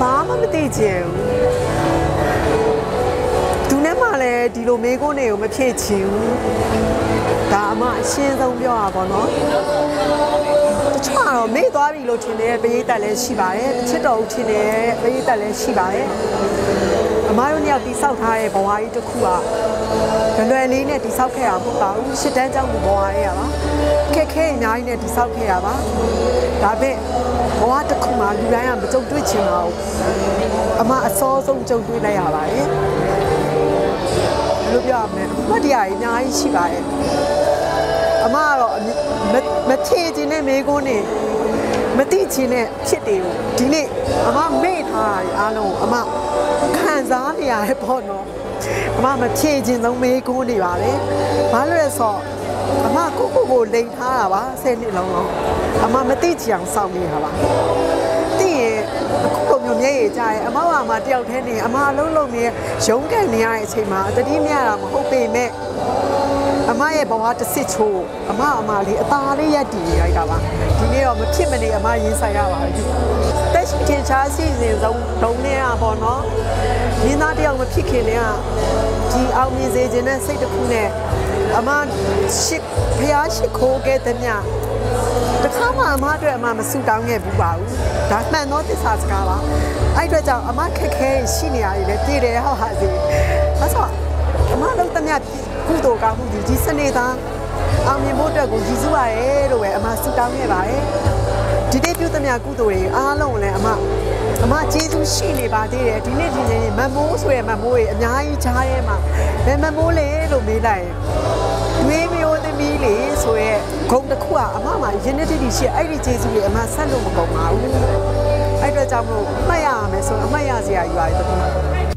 ဘာမှမသိချင်ဘူးသူနဲ့မှလည်းဒီလိုမေးခွန်းတွေကိုမဖြေချင်ဘူးဒါအမအရှင်းဆုံးပြောတာပေါ့နော်တချို့ကတော့မေ့သွားပြီလို့ထင်တဲ့ပရိသတ်လည်းရှိပါတယ်တစ်ချစ်တော်ဦးထင်တဲ့ပရိသတ်လည်းရှိပါတယ်အမတို့ညောက်တိဆောက်ထားတဲ့ဘဝကြီးတစ်ခုကလွယ်လွယ်လေးနဲ့တိဆောက်ခဲ့တာမဟုတ်ပါဘူးရှစ်တန်းကျောင်းဘဝရေးရပါခက်ခဲအများကြီးနဲ့တိဆောက်ခဲ့ရပါ ဒါပေမဲ့ဘဝတစ်ခုမှာလူတိုင်းကမကြုံတွေ့ချင်ပါဘူးအမအစောဆုံးကြုံတွေ့လိုက်ရပါတယ်ဘယ်လိုပြောရမလဲအမတရားကြီးအများကြီးရှိပါတယ်အမကတော့မမချေခြင်းနဲ့မေကုန်းနေမတိခြင်းနဲ့ဖြစ်တယ်ကိုဒီနေ့အမမေ့ထားတာအားလုံးအမခံစားနေရတယ်ပေါ့နော်အမမဖြေခြင်းသုံးမေကုန်းနေပါလေဘာလို့လဲဆိုတော့ အမကိုကိုကိုလိန်ထားတာပါ10နှစ်လုံးလုံးအမမတိချင်အောင်စောင့်နေတာပါတိရင်အခုလိုမျိုးမျက်ရည်ကြရဲအမကမှတယောက်တည်းနေအမအလုံးလုံးနေရုံးကန်နေရတဲ့အချိန်မှာတတိမြတာမဟုတ်ပေမဲ့အမရဲ့ဘဝတစ်စစ်ချိုးအမအမလေးအသားလေးရက်တည်နေလိုက်တာပါဒီနေ့တော့မဖြစ်မနေအမရင်ဆိုင်ရပါပြီတက်ရှိချင်ချားစီစဉ်ဆုံးဒုံနေရပါတော့မင်းသားတယောက်မဖြစ်ခင်လေကဒီအောင်မြင်စေခြင်းနဲ့စိတ်တစ်ခုနဲ့ အမရှိဖျားရှိခိုးခဲ့တဲ့မြတခါမှအမအတွက်အမမဆူတောင်းခဲ့ဘူးပါဘူးဒါမှန်တော့တစ္ဆာစကားပါအဲ့အတွက်ကြောင့်အမခက်ခဲရှိနေရတယ်လေတည်တယ်ဟောဟာစီအဲ့ဆိုအမလုံးတမျှကုသိုလ်ကောင်းမှုဒီဒီစနေသားအောင်မြင်ဖို့အတွက်ကိုရည်စူးရတယ်လို့ပဲအမဆူတောင်းခဲ့ပါတယ်ဒီနေ့ပြုသမျှကုသိုလ်တွေအားလုံးကိုလည်းအမအမကျေးဇူးရှိနေပါသေးတယ်ဒီနေ့ဒီနေ့မမိုးဆိုရမမိုးတွေအများကြီးချားရဲမှာဘယ်မမိုးလဲလို့မေးလိုက်ရင် ဝေးမျိုးသမီးလေဆိုရဲဂုံတစ်ခုကအမမှာယဉ်နေတိတိရှိအဲ့ဒီကျေးဇူးတွေအမဆက်လို့မကုန်ပါဘူးအဲ့အတွက်ကြောင့်မလို့အမှတ်ရရမယ်ဆိုအမှတ်ရစရာယူရတယ်တခု